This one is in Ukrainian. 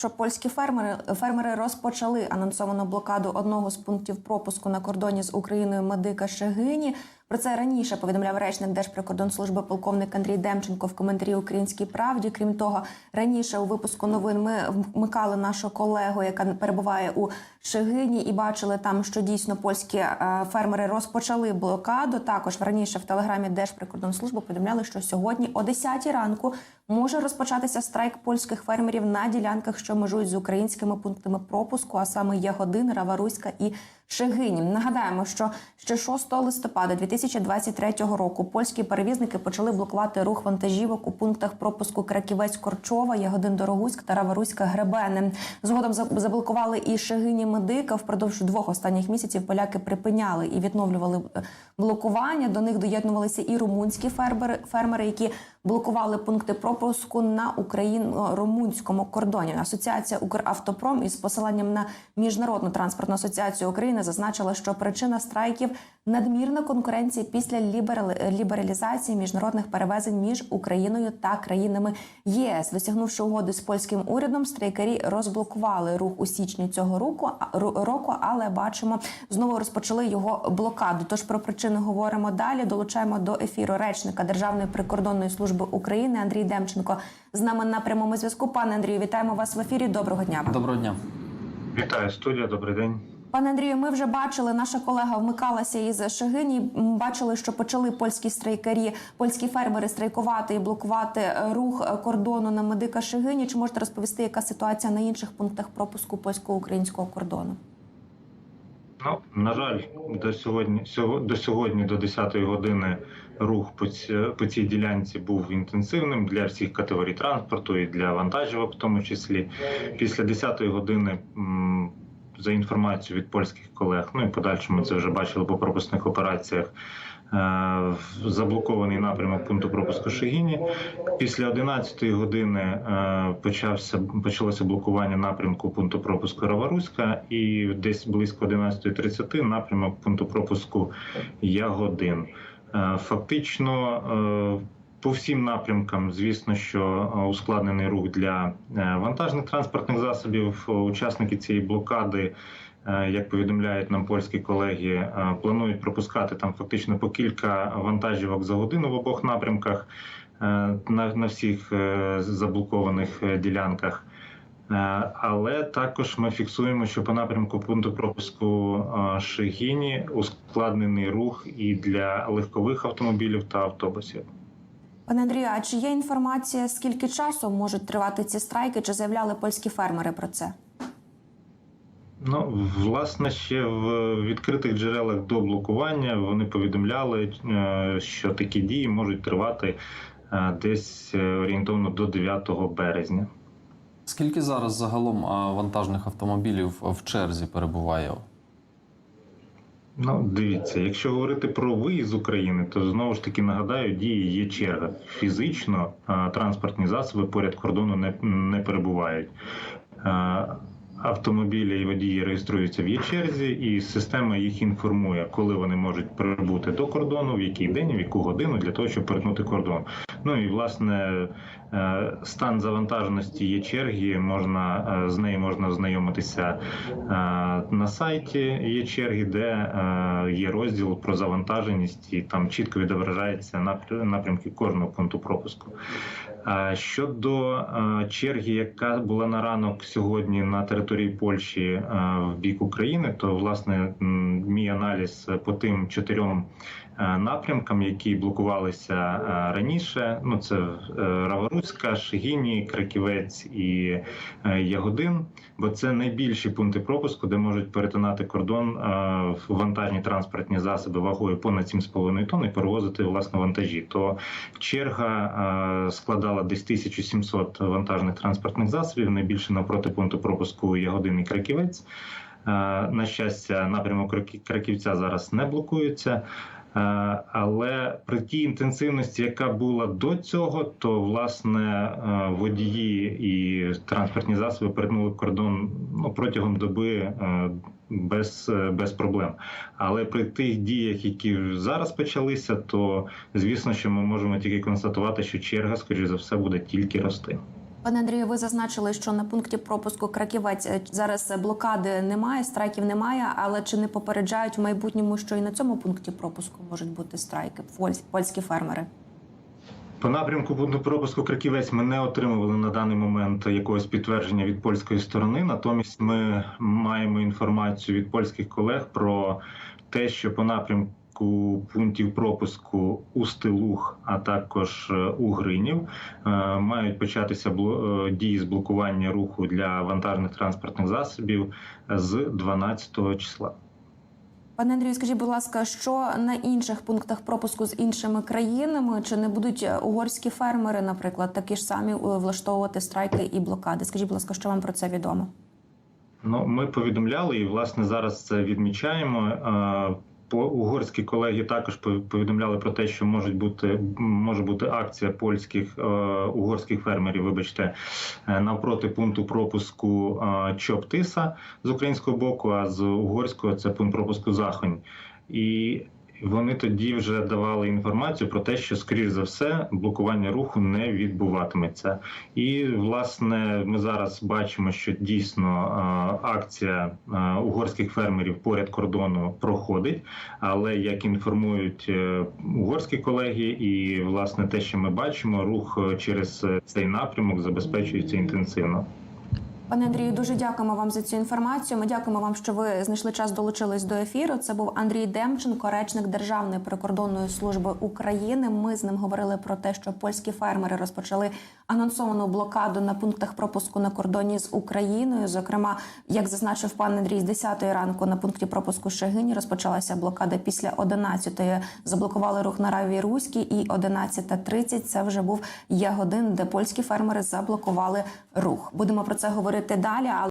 Що польські фермери фермери розпочали анонсовану блокаду одного з пунктів пропуску на кордоні з Україною Медика Шегині. Про це раніше повідомляв речник Держприкордонслужби полковник Андрій Демченко в коментарі Українській правді. Крім того, раніше у випуску новин ми вмикали нашу колегу, яка перебуває у Шегині, і бачили там, що дійсно польські е, фермери розпочали блокаду. Також раніше в телеграмі Держприкордонслужби повідомляли, що сьогодні о 10 ранку може розпочатися страйк польських фермерів на ділянках, що межують з українськими пунктами пропуску, а саме Ягодин, Раваруська і Шегині. Нагадаємо, що ще 6 листопада 2023 року польські перевізники почали блокувати рух вантажівок у пунктах пропуску Краківець Корчова, Ягодин Дорогуськ та Раваруська Гребени. Згодом заблокували і Шегині Медика. Впродовж двох останніх місяців поляки припиняли і відновлювали е, блокування. До них доєднувалися і румунські фермери, фермери, які блокували пункти пропуску на україно-румунському кордоні. Асоціація Укравтопром із посиланням на міжнародну транспортну асоціацію України зазначила, що причина страйків надмірна конкуренція після лібералізації міжнародних перевезень між Україною та країнами ЄС. Досягнувши угоди з польським урядом, страйкарі розблокували рух у січні цього року, року, але бачимо, знову розпочали його блокаду. Тож про причини говоримо далі. Долучаємо до ефіру речника Державної прикордонної служби України Андрій Демченко. З нами на прямому зв'язку. Пане Андрію, вітаємо вас в ефірі. Доброго дня. Доброго дня. Вітаю студія, добрий день. Пане Андрію, ми вже бачили, наша колега вмикалася із Шегині. Бачили, що почали польські страйкарі, польські фермери страйкувати і блокувати е, рух е, кордону на медика Шегині. Чи можете розповісти, яка ситуація на інших пунктах пропуску польсько-українського кордону? Ну на жаль, до сьогодні до сьогодні, до 10-ї години, рух по, ці- по цій ділянці був інтенсивним для всіх категорій транспорту і для вантажівок, в тому числі. Після 10-ї години. м, За інформацією від польських колег, ну і в подальшому це вже бачили по пропускних операціях. е, Заблокований напрямок пункту пропуску Шегіні. Після 11-ї години е, почався почалося блокування напрямку пункту пропуску Раваруська, і десь близько 11.30 напрямок пункту пропуску Ягодин. Е, Фактично. По всім напрямкам, звісно, що е, ускладнений рух для е, вантажних транспортних засобів. Учасники цієї блокади, е, як повідомляють нам польські колеги, планують пропускати там фактично по кілька вантажівок за годину в обох напрямках на, на всіх заблокованих ділянках. Але також ми фіксуємо, що по напрямку пункту пропуску Шегіні ускладнений рух і для легкових автомобілів та автобусів. Пане Андрію, а чи є інформація, скільки часу можуть тривати ці страйки? Чи заявляли польські фермери про це? Ну, власне, ще в відкритих джерелах до блокування вони повідомляли, е, що такі дії можуть тривати е, десь е, орієнтовно до 9 березня. Скільки зараз загалом вантажних автомобілів в черзі перебуває? Ну, дивіться, якщо говорити про виїзд з України, то знову ж таки нагадаю, дії є черга. Фізично транспортні засоби поряд кордону не, не перебувають. Автомобілі і водії реєструються в є черзі, і система їх інформує, коли вони можуть прибути до кордону, в який день, в яку годину для того, щоб перетнути кордон. Ну і власне е, стан завантаженості є черги. Можна е, з нею можна ознайомитися е, на сайті. Є черги, де є розділ про завантаженість, і там чітко відображається напря- напрямки кожного пункту пропуску. А Щодо е, черги, яка була на ранок сьогодні на території Польщі е, в бік України, то власне мій аналіз по тим чотирьом е, напрямкам, які блокувалися е, раніше. Ну це е, Раваруська, Шегіні, Краківець і е, Ягодин. Бо це найбільші пункти пропуску, де можуть перетинати кордон е, вантажні транспортні засоби вагою понад 7,5 тонн і перевозити власне вантажі. То черга е, складала десь 1700 вантажних транспортних засобів. Найбільше напроти пункту пропуску Ягодин і Краківець. Е, На щастя, напрямок Краківця зараз не блокується. Е, Але при тій інтенсивності, яка була до цього, то власне е, водії і транспортні засоби перетнули кордон ну, протягом доби е, без, без проблем. Але при тих діях, які зараз почалися, то звісно, що ми можемо тільки констатувати, що черга, скоріш за все, буде тільки рости. Пане Андрію, ви зазначили, що на пункті пропуску Краківець е, зараз блокади немає, страйків немає. Але чи не попереджають в майбутньому, що і на цьому пункті пропуску можуть бути страйки? Польські фермери? По напрямку пункту пропуску Краківець ми не отримували на даний момент якогось підтвердження від польської сторони. Натомість ми маємо інформацію від польських колег про те, що по напрямку пунктів пропуску у Стилух, а також е, у Гринів, е, мають початися е, дії з блокування руху для вантажних транспортних засобів з 12 числа. Пане Андрію, скажіть, будь ласка, що на інших пунктах пропуску з іншими країнами чи не будуть угорські фермери, наприклад, такі ж самі влаштовувати страйки і блокади? Скажіть, будь ласка, що вам про це відомо? Ну, ми повідомляли і власне зараз це відмічаємо. Угорські колеги також пов- повідомляли про те, що можуть бути може бути акція польських е, угорських фермерів. Вибачте, е, навпроти пункту пропуску е, Чоптиса з українського боку, а з угорського це пункт пропуску Захонь. І вони тоді вже давали інформацію про те, що скоріш за все блокування руху не відбуватиметься. І власне ми зараз бачимо, що дійсно акція угорських фермерів поряд кордону проходить. Але як інформують е, угорські колеги, і власне те, що ми бачимо, рух е, через цей напрямок забезпечується інтенсивно. Пане Андрію, дуже дякуємо вам за цю інформацію. Ми дякуємо вам, що ви знайшли час долучились до ефіру. Це був Андрій Демченко, речник Державної прикордонної служби України. Ми з ним говорили про те, що польські фермери розпочали анонсовану блокаду на пунктах пропуску на кордоні з Україною. Зокрема, як зазначив пан Андрій, з 10 ранку на пункті пропуску Шегині розпочалася блокада після 11-ї. Заблокували рух на Раві Руській і 11.30 Це вже був Ягодин, де польські фермери заблокували рух. Будемо про це говорити далі. але